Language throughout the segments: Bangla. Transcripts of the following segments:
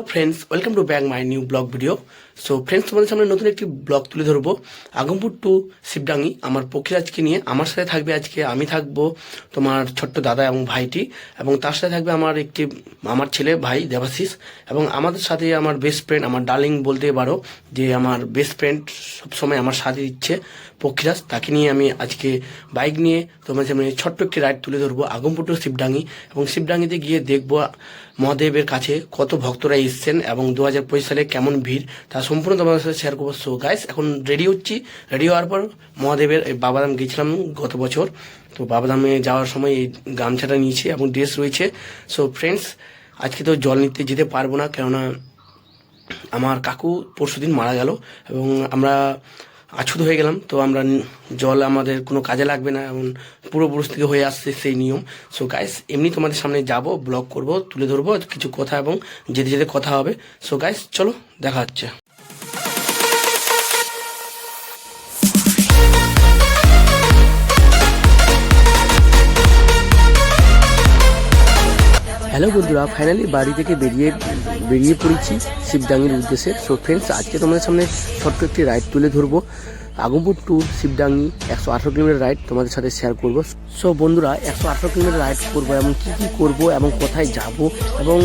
Hello friends welcome to back my new blog video so friends তোমাদের সামনে নতুন একটি ব্লগ তুলে ধরবো। আগমপুর টু শিবডাঙ্গি, আমার পক্ষীরাজকে নিয়ে, আমার সাথে থাকবে আজকে আমি থাকব তোমার ছোট্ট দাদা এবং ভাইটি, এবং তার সাথে থাকবে আমার একটি, আমার ছেলে ভাই দেবাশিস, এবং আমাদের সাথে আমার বেস্ট ফ্রেন্ড আমার ডার্লিং বলতে পারো, যে আমার বেস্ট ফ্রেন্ড সবসময় আমার সাথে দিচ্ছে, পক্ষীরাজ। তাকে নিয়ে আমি আজকে বাইক নিয়ে তোমার সামনে ছোট্ট একটি রাইড তুলে ধরবো, আগমপুর টু শিবডাঙ্গি, এবং শিবডাঙ্গিতে গিয়ে দেখব মহাদেবের কাছে কত ভক্তরা এসছেন এবং দু হাজার পঁচিশ সালে কেমন ভিড় তা সম্পূর্ণ তোমাদের সাথে শেয়ার করব। সো গাইস এখন রেডি হচ্ছি। রেডি হওয়ার পর মহাদেবের বাবাধাম গেছিলাম গত বছর। তো বাবাধামে যাওয়ার সময় এই গামছাটা নিয়েছি এবং ড্রেস রয়েছে। সো ফ্রেন্ডস আজকে তো জল নিতে যেতে পারব না, কেননা আমার কাকু পরশুদিন মারা গেল এবং আমরা আছুত হয়ে গেলাম। তো আমরা জল আমাদের কোনো কাজে লাগবে না এমন পূর্বপুরুষ থেকে হয়ে আসছে সেই নিয়ম। সো গাইস এমনি তোমাদের সামনে যাব ব্লগ করব, তুলে ধরবো, কিছু কথা এবং যেতে যেতে কথা হবে। সো গাইস চলো, দেখা হচ্ছে। হ্যালো বন্ধুরা ফাইনালি বাড়ি থেকে বেরিয়ে বেরিয়ে পড়েছি শিবডাঙ্গির উদ্দেশ্যে। সো ফ্রেন্ডস আজকে তোমাদের সামনে ছোট্ট একটি রাইড তুলে ধরবো। আগমপুর টু শিবডাঙ্গি একশো আঠারো কিলোমিটার রাইড তোমাদের সাথে শেয়ার করব। সো বন্ধুরা, একশো আঠারো কিলোমিটার রাইড করব এবং কী কী করব এবং কোথায় যাব এবং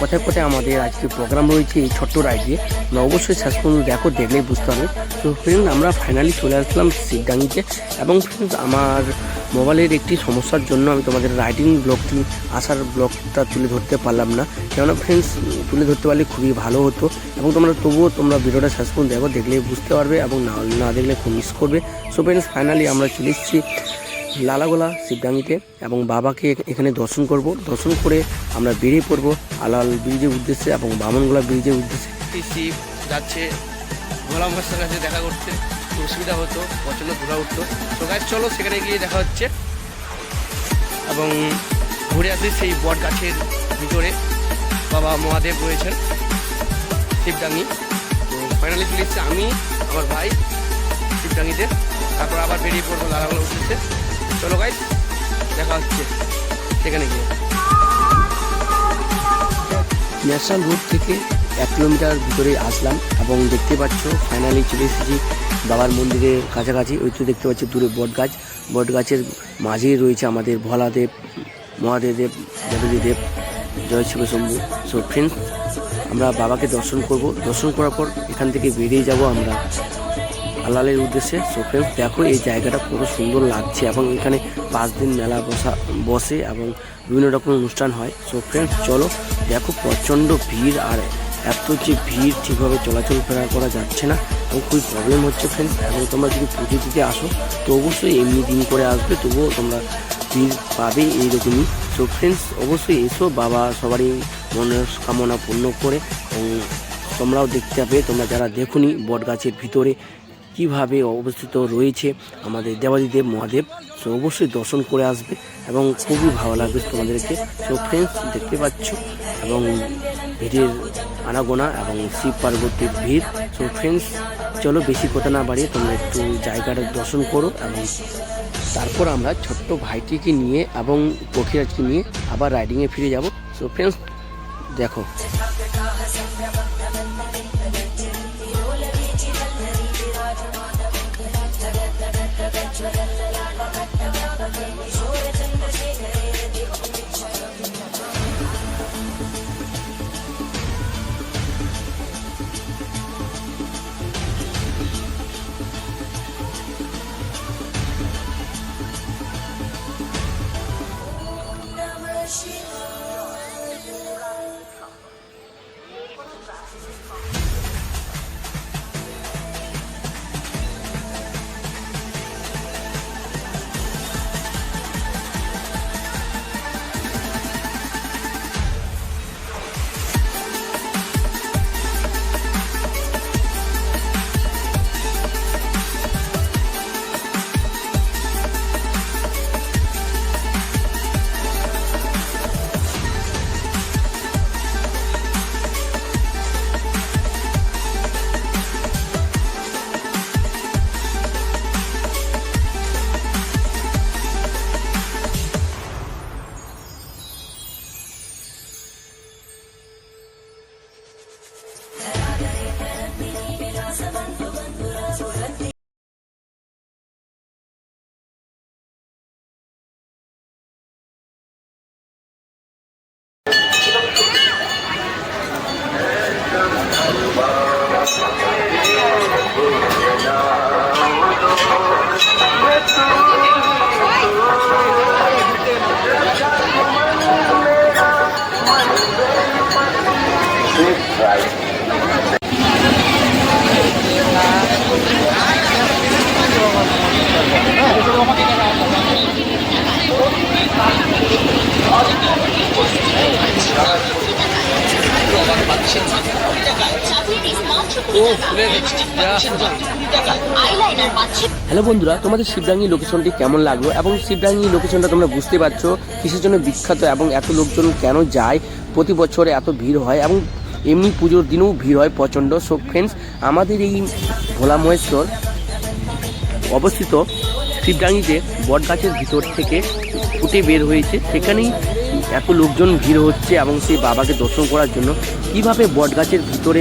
কোথায় কোথায় আমাদের আজকে প্রোগ্রাম রয়েছে এই ছোট্ট রাইডে তোমরা অবশ্যই শেষ পর্যন্ত দেখো, দেখলেই বুঝতে পারবে। তো ফ্রেন্ড আমরা ফাইনালি চলে আসলাম শিবডাঙ্গিতে এবং ফ্রেন্ডস আমার মোবাইলের একটি সমস্যার জন্য আমি তোমাদের রাইডিং ব্লগটি আসার ব্লগটা তুলে ধরতে পারলাম না। কেননা ফ্রেন্ডস তুলে ধরতে পারলে খুবই ভালো হতো। এবং তোমরা, তবুও তোমরা ভিডিওটা শেষ পর্যন্ত দেখো, দেখলে বুঝতে পারবে এবং না না দেখলে খুব মিস করবে। সো ফ্রেন্ডস ফাইনালি আমরা চলে এসেছি লালাগোলা শিবডাঙ্গিতে এবং বাবাকে এখানে দর্শন করব। দর্শন করে আমরা বেরিয়ে পড়ব আলাল ব্রিজের উদ্দেশ্যে এবং বামনগোলা ব্রিজের উদ্দেশ্যে। শিব যাচ্ছে মাস্টার কাছে দেখা করতে। খুব অসুবিধা হতো, প্রচণ্ড ঘোরা উঠতো। তো গাছ চলো সেখানে গিয়ে দেখা হচ্ছে। এবং ঘুরে আসি সেই বট গাছের ভিতরে। বাবা মহাদেব রয়েছেন, শিবডাঙ্গি। তো ফাইনালি চলে এসেছি আমি, আমার ভাই, শিবডাঙ্গিতে। তারপর আবার বেরিয়ে পড়ব লালাগুলো উঠেছে চলো গাইস দেখা হচ্ছে সেখানে গিয়ে। ন্যাশনাল রোড থেকে এক কিলোমিটার ভিতরে আসলাম এবং দেখতে পাচ্ছ ফাইনালি চলে এসেছি বাবার মন্দিরের কাছাকাছি, ওই তো দেখতে পাচ্ছি দূরে বট গাছ। বট গাছের মাঝেই রয়েছে আমাদের ভোলাদেব মহাদেব দেব জয় শিব শম্ভু সো ফ্রেন্ডস আমরা বাবাকে দর্শন করব। দর্শন করার পর এখান থেকে বেরিয়ে যাব আমরা আলালের উদ্দেশ্যে। সো ফ্রেন্ডস দেখো এই জায়গাটা কত সুন্দর লাগছে এবং এখানে পাঁচ দিন মেলা বসা, বসে এবং বিভিন্ন রকম অনুষ্ঠান হয়। সো ফ্রেন্ডস চলো দেখো প্রচণ্ড ভিড় আর এত যে ভিড়, ঠিকভাবে চলাচল ফেরা করা যাচ্ছে না এবং খুবই প্রবলেম হচ্ছে ফ্রেন্ডস এবং তোমরা যদি পুজো দিতে আসো, তো অবশ্যই এমনি দিন করে আসবে, তবুও তোমরা ভিড় পাবে এইরকমই। তো ফ্রেন্ডস অবশ্যই এসো, বাবা সবারই মনের কামনা পূর্ণ করে এবং তোমরাও দেখতে পাবে, তোমরা যারা দেখুনি বট গাছের ভিতরে কীভাবে অবস্থিত রয়েছে আমাদের দেবাদিদেব মহাদেব সো অবশ্যই দর্শন করে আসবে এবং খুবই ভালো লাগবে তোমাদেরকে। সো ফ্রেন্ডস দেখতে পাচ্ছ এবং ভিড়ের আনাগোনা এবং শিব পার্বতীর ভিড়। সো ফ্রেন্ডস চলো বেশি কথা না বাড়িয়ে তোমরা একটু জায়গাটা দর্শন করো এবং তারপর আমরা ছোট্ট ভাইটিকে নিয়ে এবং পক্ষীরাজকে নিয়ে আবার রাইডিংয়ে ফিরে যাব। সো ফ্রেন্ডস দেখো। হ্যালো বন্ধুরা, তোমাদের শিবডাঙ্গি লোকেশনটি কেমন লাগল এবং শিবডাঙ্গি লোকেশনটা তোমরা বুঝতে পারছ কিসের জন্য বিখ্যাত এবং এত লোকজন কেন যায়? প্রতি বছরে এত ভিড় হয় এবং এমনি পুজোর দিনেও ভিড় হয় প্রচণ্ড। সো ফ্রেন্ডস আমাদের এই ভোলা মহেশ্বর অবস্থিত শিবডাঙ্গিতে বটগাছের ভিতর থেকে ফুটে বের হয়েছে। সেখানেই এত লোকজন ভিড় হচ্ছে এবং সেই বাবাকে দর্শন করার জন্য। কীভাবে বটগাছের ভিতরে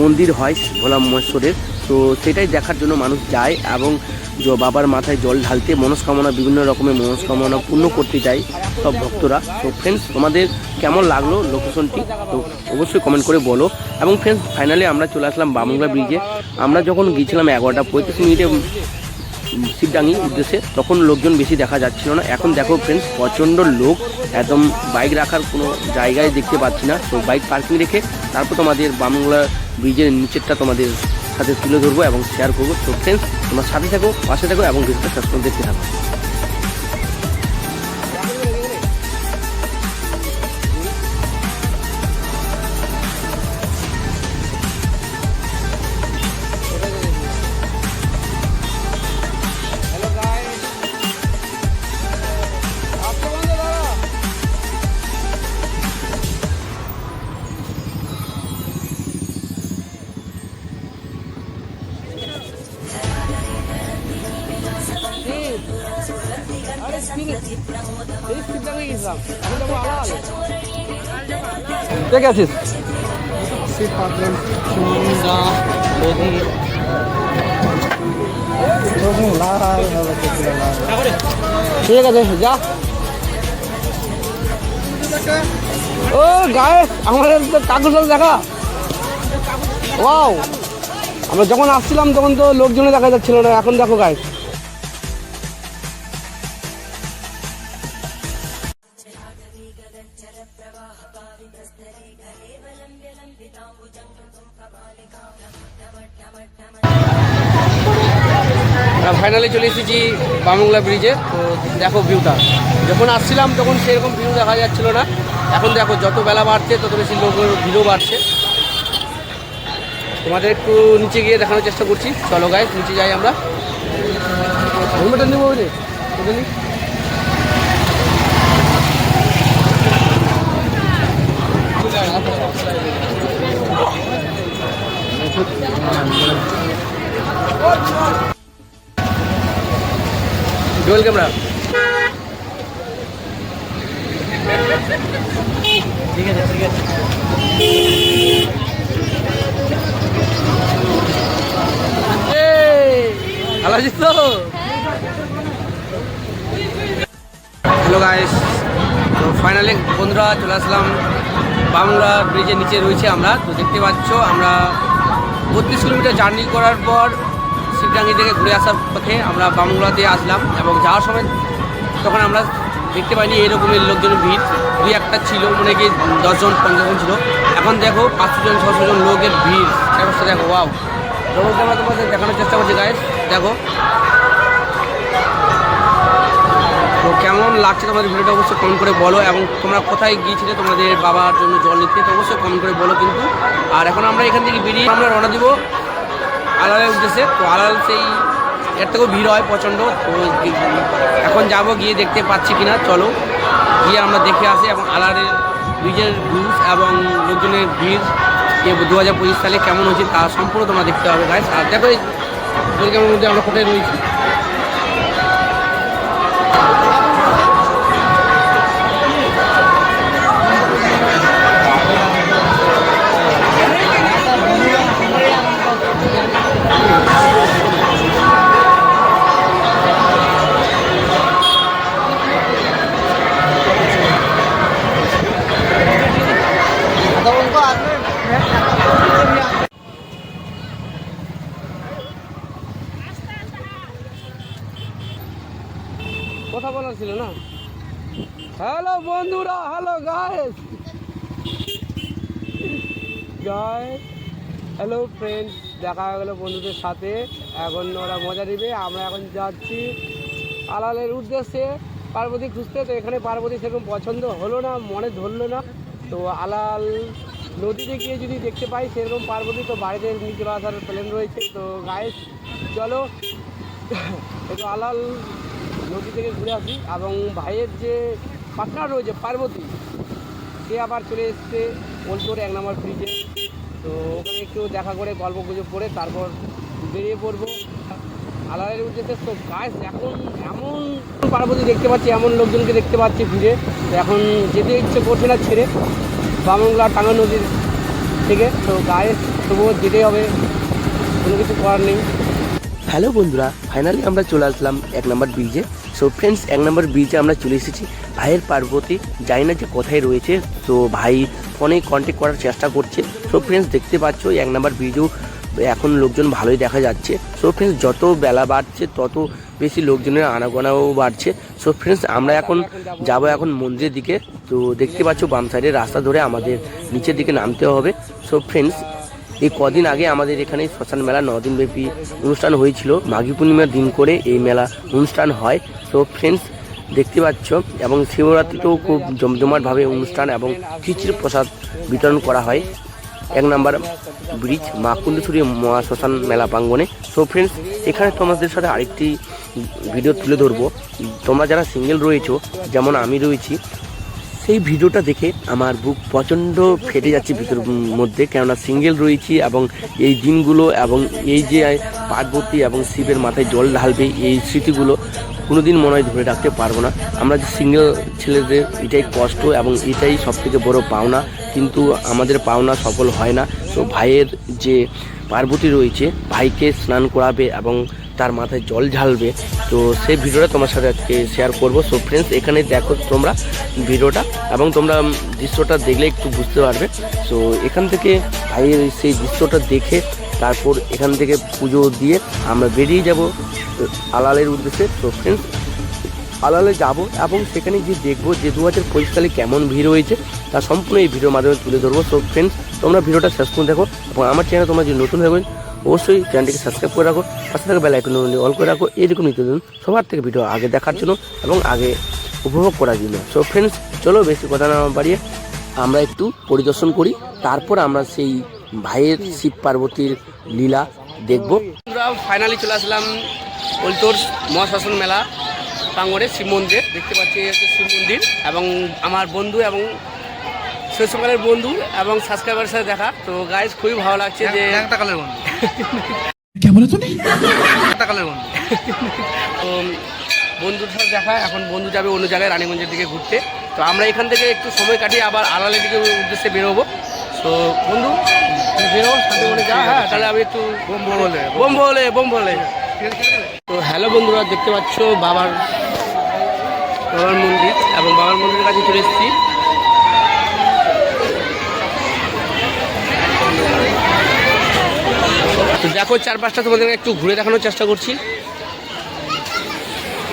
মন্দির হয় ভোলা মহেশ্বরের তো সেটাই দেখার জন্য মানুষ যায় এবং বাবার মাথায় জল ঢালতে মনস্কামনা, বিভিন্ন রকমের মনস্কামনা পূর্ণ করতে যায় সব ভক্তরা। তো ফ্রেন্ডস তোমাদের কেমন লাগল লোকেশনটি তো অবশ্যই কমেন্ট করে বলো। এবং ফ্রেন্ডস ফাইনালি আমরা চলে আসলাম বামুংলা ব্রিজে আমরা যখন গিয়েছিলাম এগারোটা পঁয়ত্রিশ মিনিটে শিবডাঙ্গি উদ্দেশ্যে তখন লোকজন বেশি দেখা যাচ্ছিল না। এখন দেখো ফ্রেন্ডস প্রচণ্ড লোক, একদম বাইক রাখার কোনো জায়গায় দেখতে পাচ্ছি না। তো বাইক পার্কিং রেখে তারপর তোমাদের বামংলা ব্রিজের নিচেরটা তোমাদের সাথে তুলে ধরবো এবং শেয়ার করব। তো ফ্রেন্ডস তোমার সাথে থাকো, পাশে থাকো এবং ভিডিওটা সাবস্ক্রাইব দেখতে থাকো। কে আছিস? ঠিক আছে, যা। ও, গায়ে আমাদের কাকুর সাথে দেখা। ওয়াও। আমরা যখন আসছিলাম, তখন তো লোকজনে দেখা যাচ্ছিল না, এখন দেখো গায়ে এসেছি বামুংলা ব্রিজে, তো দেখো ভিউটা যখন আসছিলাম তখন সেরকম ভিউ দেখা যাচ্ছিল না। এখন দেখো যত বেলা বাড়ছে, তত বেশি লোকের ভিড়ও বাড়ছে। তোমাদের একটু নিচে গিয়ে দেখানোর চেষ্টা করছি। চলো গায়ে নিচে যাই আমরা। হেলমেটটা নেব নি। ডুয়েল ক্যামেরা ঠিক আছে ঠিক আছে ভালো আছিস তো হ্যালো গাইস তো ফাইনালি বন্ধুরা, চলে আসলাম। বাংলা ব্রিজের নিচে রয়েছে আমরা। তো দেখতে পাচ্ছ, আমরা বত্রিশ কিলোমিটার জার্নি করার পর শিবডাঙ্গি থেকে ঘুরে আসার পথে আমরা বামগুলা দিয়ে আসলাম এবং যাওয়ার সময় তখন আমরা দেখতে পাইনি এরকমের লোকজনের ভিড়। দুই একটা ছিল, মনে কি দশজন পঞ্চাশ জন ছিল। এখন দেখো পাঁচশো জন, ছশো জন লোকের ভিড়। অবস্থা দেখো, ওয়াও। যখন আমরা তোমাদের দেখানোর চেষ্টা করছি গাইস দেখো। তো কেমন লাগছে তোমাদের ভিডিওটা অবশ্যই কমেন্ট করে বলো এবং তোমরা কোথায় গিয়েছিলে, তোমাদের বাবার জন্য জল নিতে অবশ্যই কম করে বলো কিন্তু। আর এখন আমরা এখান থেকে বেরিয়ে আমরা রওনা দিব আলালের উঠেছে তো আলাল সেই এর থেকেও ভিড় হয় প্রচণ্ড। তো এখন যাব, গিয়ে দেখতে পাচ্ছি কিনা। চলো, গিয়ে আমরা দেখে আসি এবং আলারের ব্রিজের ভিউজ এবং লোকজনের ভিড় দু হাজার পঁচিশ সালে কেমন হয়েছে তা সম্পূর্ণ তোমরা দেখতে হবে গাইস আর দেখো আমরা কোথায় রয়েছি কথা বলার ছিল না হ্যালো বন্ধুরা hello guys guys hello friends দেখা হয়ে গেলো বন্ধুদের সাথে। এখন ওরা মজা দিবে আমরা এখন যাচ্ছি আলালের উদ্দেশ্যে পার্বতী খুঁজতে। তো এখানে পার্বতী সেরকম পছন্দ হলো না, মনে ধরলো না। তো আলাল নদীতে গিয়ে যদি দেখতে পাই সেরকম পার্বতী, তো বাড়িতে নিয়ে চলে আসার প্ল্যান রয়েছে। তো গায়ে চলো। একটু আলাল নদী থেকে ঘুরে আসি এবং ভাইয়ের যে পার্টনার রয়েছে পার্বতী, সে আবার চলে এসছে ওলটোর এক নম্বর ব্রিজে তো ওখানে একটু দেখা করে, গল্প গুজব করে তারপর বেরিয়ে পড়ব। আলালের উদ্দেশ্যে তো গাছ এখন এমন পার্বতী দেখতে পাচ্ছি, এমন লোকজনকে দেখতে পাচ্ছি ভিড়ে। তো এখন যেতে ইচ্ছে করছে না ছেড়ে বামনগলা টাঙ্গা নদীর থেকে। তো গায়ে তবুও যেতেই হবে, কোনো কিছু করার নেই। হ্যালো বন্ধুরা ফাইনালি আমরা চলে আসলাম এক নম্বর ব্রিজে সো ফ্রেন্ডস এক নম্বর ব্রিজে আমরা চলে এসেছি। ভাইয়ের পার্বতী, জানি না যে কোথায় রয়েছে। তো ভাই ফোনে কন্ট্যাক্ট করার চেষ্টা করছে। সো ফ্রেন্ডস দেখতে পাচ্ছ, এক নম্বর ব্রিজেও এখন লোকজন ভালোই দেখা যাচ্ছে। সো ফ্রেন্ডস যত বেলা বাড়ছে, তত বেশি লোকজনের আনাগোনাও বাড়ছে। সো ফ্রেন্ডস আমরা এখন যাব এখন মন্দিরের দিকে। তো দেখতে পাচ্ছ, বাম সাইডের রাস্তা ধরে আমাদের নিচের দিকে নামতে হবে। সো ফ্রেন্ডস এই কদিন আগে আমাদের এখানে শ্মশান মেলা দিন ব্যাপী অনুষ্ঠান হয়েছিল। মাঘী পূর্ণিমার দিন করে এই মেলা অনুষ্ঠান হয়। তো ফ্রেন্ডস দেখতে পাচ্ছ, এবং শিবরাত্রিতেও খুব জমজমাটভাবে অনুষ্ঠান এবং খিচির প্রসাদ বিতরণ করা হয়। এক নাম্বার ব্রিজ, মা কুণ্ডেশ্বরী মহা শ্মশান মেলা প্রাঙ্গনে তো ফ্রেন্ডস এখানে তোমাদের সাথে আরেকটি ভিডিও তুলে ধরবো। তোমরা যারা সিঙ্গেল রয়েছো, যেমন আমি রয়েছি সেই ভিডিওটা দেখে আমার বুক প্রচণ্ড ফেটে যাচ্ছে ভিতর মধ্যে, কেননা সিঙ্গেল রয়েছি এবং এই দিনগুলো এবং এই যে পার্বতী এবং শিবের মাথায় জল ঢালবে এই স্মৃতিগুলো কোনো দিন মনে হয় ধরে রাখতে পারব না। আমরা যে সিঙ্গেল ছেলেদের এটাই কষ্ট এবং এটাই সব থেকে বড় পাওনা, কিন্তু আমাদের পাওনা সফল হয় না। তো ভাইয়ের যে পার্বতী রয়েছে, ভাইকে স্নান করাবে এবং তার মাথায় জল ঝালবে। তো সেই ভিডিওটা তোমার সাথে আজকে শেয়ার করব। সো ফ্রেন্ডস এখানে দেখো তোমরা ভিডিওটা এবং তোমরা দৃশ্যটা দেখলে একটু বুঝতে পারবে। তো এখান থেকে ভাইয়ের সেই দৃশ্যটা দেখে তারপর এখান থেকে পুজো দিয়ে আমরা বেরিয়ে যাব আলালের উদ্দেশ্যে। তো ফ্রেন্ডস আলালে যাব এবং সেখানে গিয়ে দেখব যে দু হাজার পঁচিশ সালে কেমন ভিড় হয়েছে, তা সম্পূর্ণ এই ভিডিওর মাধ্যমে তুলে ধরবো। সো ফ্রেন্ডস তোমরা ভিডিওটা শেষ করে দেখো এবং আমার চ্যানেল তোমরা যদি নতুন হয়ে অবশ্যই চ্যানেলটিকে সাবস্ক্রাইব করে রাখো, পাশে থাকা বেল আইকন অল করে রাখো। এরকম নিত্য দিন সবার থেকে ভিডিও আগে দেখার জন্য এবং আগে উপভোগ করার জন্য। সো ফ্রেন্ডস চলো বেশি কথা না বাড়িয়ে আমরা একটু পরিদর্শন করি, তারপর আমরা সেই ভাইয়ের শিব পার্বতীর লীলা দেখব। আমরা ফাইনালি চলে আসলাম ওলটোর মহাশাসন মেলা, প্রাঙ্গণে শিব মন্দির। দেখতে পাচ্ছি শিব মন্দির এবং আমার বন্ধু এবং শৈশবকালের বন্ধু এবং সাবস্ক্রাইবারের সাথে দেখা। তো গাইজ খুবই ভালো লাগছে যে কালের বন্ধু। কেমন তুমি? কালের বন্ধু। তো বন্ধুর সাথে দেখা এখন বন্ধু যাবে অন্য জায়গায় রানীগঞ্জের দিকে ঘুরতে। তো আমরা এখান থেকে একটু সময় কাটিয়ে আবার আলালের দিকে উদ্দেশ্যে বেরোবো। তো বন্ধু বেরো সাথে যা। হ্যাঁ তাহলে আমি একটু বোম বলে বোম বলে বোম বলে তো হ্যালো বন্ধুরা দেখতে পাচ্ছ বাবার বাবার মন্দির এবং বাবার মন্দিরের কাছে চলে এসেছি। তো দেখো চারপাশটা তোমাদের একটু ঘুরে দেখানোর চেষ্টা করছি।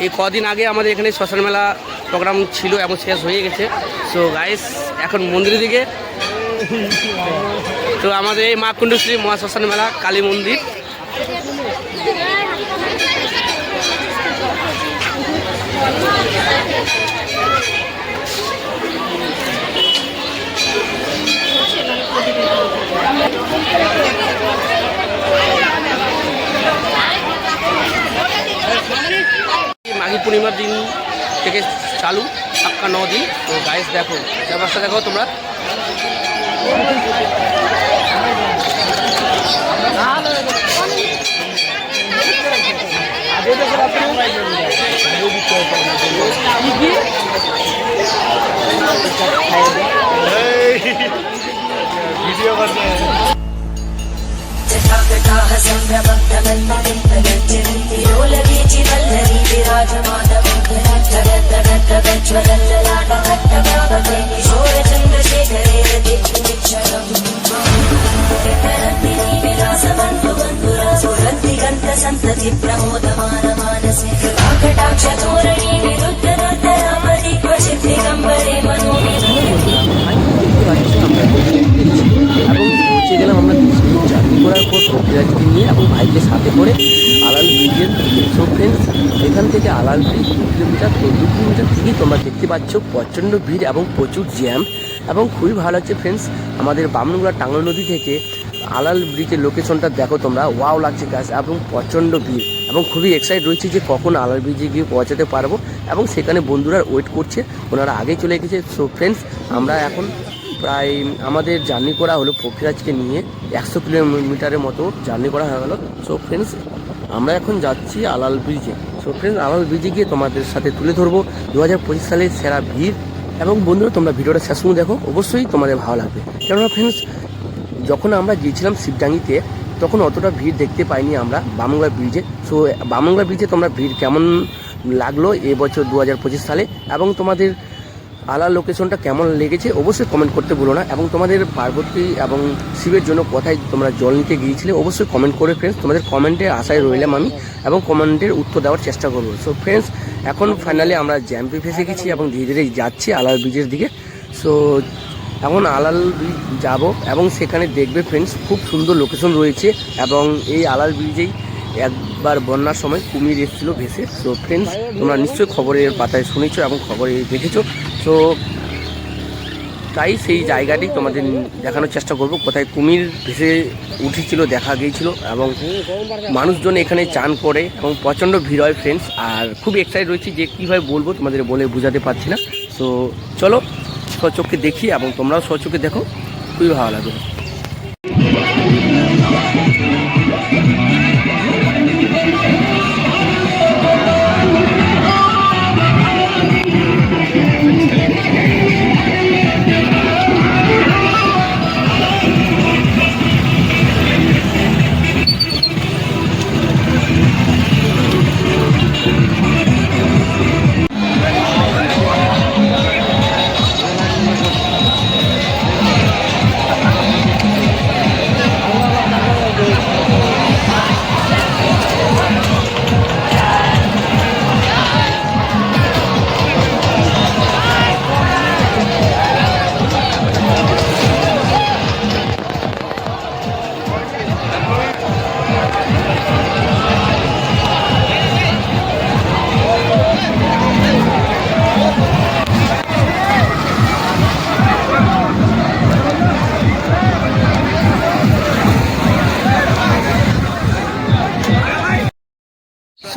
এই কদিন আগে আমাদের এখানে শ্মশান মেলা প্রোগ্রাম ছিল এবং শেষ হয়ে গেছে। সো গাইস এখন মন্দিরের দিকে। তো আমাদের এই মা কুণ্ডশ্রী মহাশ্মশান মেলা, কালী মন্দির। মাঘী পূর্ণিমার দিন থেকে চালু সাক্কা ন দিন। তো গাইস দেখো, ব্যাপারটা দেখো তোমরা। Video Take out the car, send me a bucket, let me নিয়ে এবং বাইকের সাথে করে আলাল ব্রিজের সো ফ্রেন্ডস এখান থেকে আলাল ব্রিজ, দু কিলোমিটার, তো দু কিলোমিটার থেকেই তোমরা দেখতে পাচ্ছ প্রচণ্ড ভিড় এবং প্রচুর জ্যাম। এবং খুবই ভালো লাগছে ফ্রেন্ডস আমাদের বামনগুলা টাঙ্গল নদী থেকে আলাল ব্রিজের লোকেশনটা দেখো তোমরা। ওয়াও লাগছে গাছ এবং প্রচণ্ড ভিড়। এবং খুবই এক্সাইট রয়েছে যে কখন আলাল ব্রিজে গিয়ে পৌঁছাতে পারব। এবং সেখানে বন্ধুরা ওয়েট করছে, ওনারা আগে চলে গেছে সো ফ্রেন্ডস আমরা এখন প্রায় আমাদের জার্নি করা হলো পক্ষীরাজকে নিয়ে একশো কিলোমিটারের মতো জার্নি করা হয়ে গেলো। সো ফ্রেন্ডস আমরা এখন যাচ্ছি আলাল ব্রিজে। সো ফ্রেন্ডস আলাল ব্রিজে গিয়ে তোমাদের সাথে তুলে ধরবো দু হাজার পঁচিশ সালের সেরা ভিড়। এবং বন্ধুরা, তোমরা ভিডিওটা শেষ পর্যন্ত দেখো, অবশ্যই তোমাদের ভালো লাগবে। কেননা ফ্রেন্ডস যখন আমরা গিয়েছিলাম শিবডাঙ্গিতে, তখন অতটা ভিড় দেখতে পাইনি আমরা বামঙ্গা ব্রিজে। সো বামঙ্গা ব্রিজে তোমরা ভিড় কেমন লাগল এবছর দু হাজার পঁচিশ সালে? এবং তোমাদের আলার লোকেশনটা কেমন লেগেছে অবশ্যই কমেন্ট করতে ভুলো না। এবং তোমাদের পার্বতী এবং শিবের জন্য কোথায় তোমরা জল নিতে গিয়েছিলে অবশ্যই কমেন্ট করে ফ্রেন্ডস তোমাদের কমেন্টে আশায় রইলাম আমি এবং কমেন্টের উত্তর দেওয়ার চেষ্টা করব। সো ফ্রেন্ডস এখন ফাইনালি আমরা জ্যাম্পে ফেসে গেছি এবং ধীরে ধীরে যাচ্ছি আলাল ব্রিজের দিকে। সো এখন আলাল ব্রিজ যাব এবং সেখানে দেখবে ফ্রেন্ডস খুব সুন্দর লোকেশন রয়েছে এবং এই আলাল ব্রিজেই একবার বন্যার সময় কুমির এসেছিল ভেসে। সো ফ্রেন্ডস তোমরা নিশ্চয়ই খবরের পাতায় শুনেছো এবং খবরে দেখেছ। সো তাই সেই জায়গাটি তোমাদের দেখানোর চেষ্টা করব। কোথায় কুমির ভেসে উঠেছিল, দেখা গিয়েছিল এবং মানুষজন এখানে চান করে এবং প্রচণ্ড ভিড় হয় ফ্রেন্ডস আর খুব এক্সাইট রয়েছি যে কীভাবে বলব তোমাদের বলে বোঝাতে পারছি না। তো চলো স্বচক্ষে দেখি এবং তোমরাও স্বচক্ষে দেখো। খুবই ভালো লাগবে।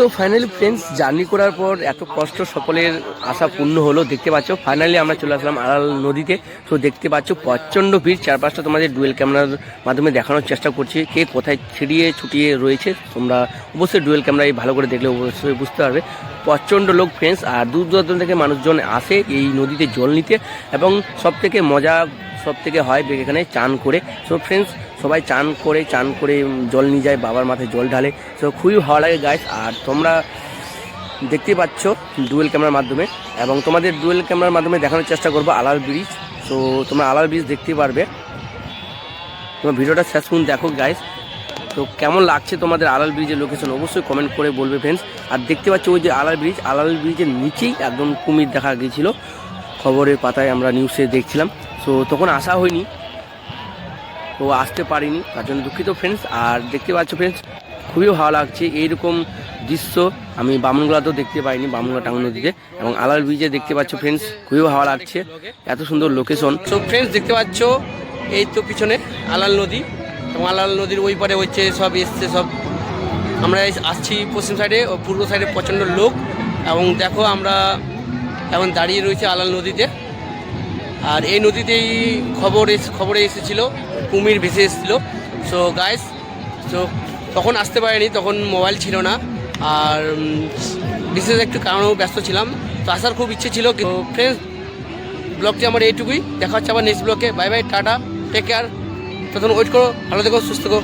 সো ফাইনালি ফ্রেন্ডস জার্নি করার পর এত কষ্ট সকলের আশা পূর্ণ হলো। দেখতে পাচ্ছ ফাইনালি আমরা চলে আসলাম আড়াল নদীতে। তো দেখতে পাচ্ছ, প্রচণ্ড ভিড়। চারপাশটা তোমাদের ডুয়েল ক্যামেরার মাধ্যমে দেখানোর চেষ্টা করছি কে কোথায় ছিড়িয়ে ছুটিয়ে রয়েছে। তোমরা অবশ্যই ডুয়েল ক্যামেরায় ভালো করে দেখলে অবশ্যই বুঝতে পারবে। প্রচণ্ড লোক ফ্রেন্ডস আর দূর দূরান্ত থেকে মানুষজন আসে এই নদীতে জল নিতে। এবং সব থেকে মজা সব থেকে হয় এখানে চান করে। সো ফ্রেন্ডস সবাই চান করে চান করে জল নিয়ে যায়, বাবার মাথায় জল ঢালে। সো খুবই ভালো লাগে গাইস আর তোমরা দেখতে পাচ্ছ ডুয়েল ক্যামেরার মাধ্যমে। এবং তোমাদের ডুয়েল ক্যামেরার মাধ্যমে দেখানোর চেষ্টা করব আলাল ব্রিজ সো তোমরা আলাল ব্রিজ দেখতে পারবে। তোমার ভিডিওটা শেষ পর্যন্ত দেখো গাইস তো কেমন লাগছে তোমাদের আলাল ব্রিজের লোকেশন অবশ্যই কমেন্ট করে বলবে ফ্রেন্ডস আর দেখতে পাচ্ছ ওই যে আলাল ব্রিজ আলাল ব্রিজের নিচেই একদম কুমির দেখা গিয়েছিল খবরের পাতায় আমরা নিউজে দেখছিলাম। সো তখন আসা হয়নি। তো আসতে পারিনি, তার জন্য দুঃখিত ফ্রেন্ডস আর দেখতে পাচ্ছ ফ্রেন্ডস খুবই ভালো লাগছে এইরকম দৃশ্য। আমি বামনগোলাতেও দেখতে পাইনি, বামনগোলা টাঙ্গন নদীতে এবং আলাল ব্রিজে দেখতে পাচ্ছ ফ্রেন্ডস খুবই ভালো লাগছে। এত সুন্দর লোকেশন সো ফ্রেন্ডস দেখতে পাচ্ছ এই তো পিছনে আলাল নদী। এবং আলাল নদীর ওই পারে হচ্ছে সব এসছে সব। আমরা আসছি পশ্চিম সাইডে ও পূর্ব সাইডে প্রচণ্ড লোক। এবং দেখো আমরা এখন দাঁড়িয়ে রয়েছে আলাল নদীতে। আর এই নদীতেই খবর এস, খবরে এসেছিল, কুমির ভেসে এসেছিল। সো গাইস সো তখন আসতে পারিনি, তখন মোবাইল ছিল না। আর বিশেষ একটু কারণেও ব্যস্ত ছিলাম। তো আসার খুব ইচ্ছে ছিল, কিন্তু ফ্রেন্ডস ব্লগটি আমার এইটুকুই। দেখা হচ্ছে আবার নেক্সট ব্লগে bye bye tata take care তখন ওয়েট করো, ভালো থেকো, সুস্থ থেকো।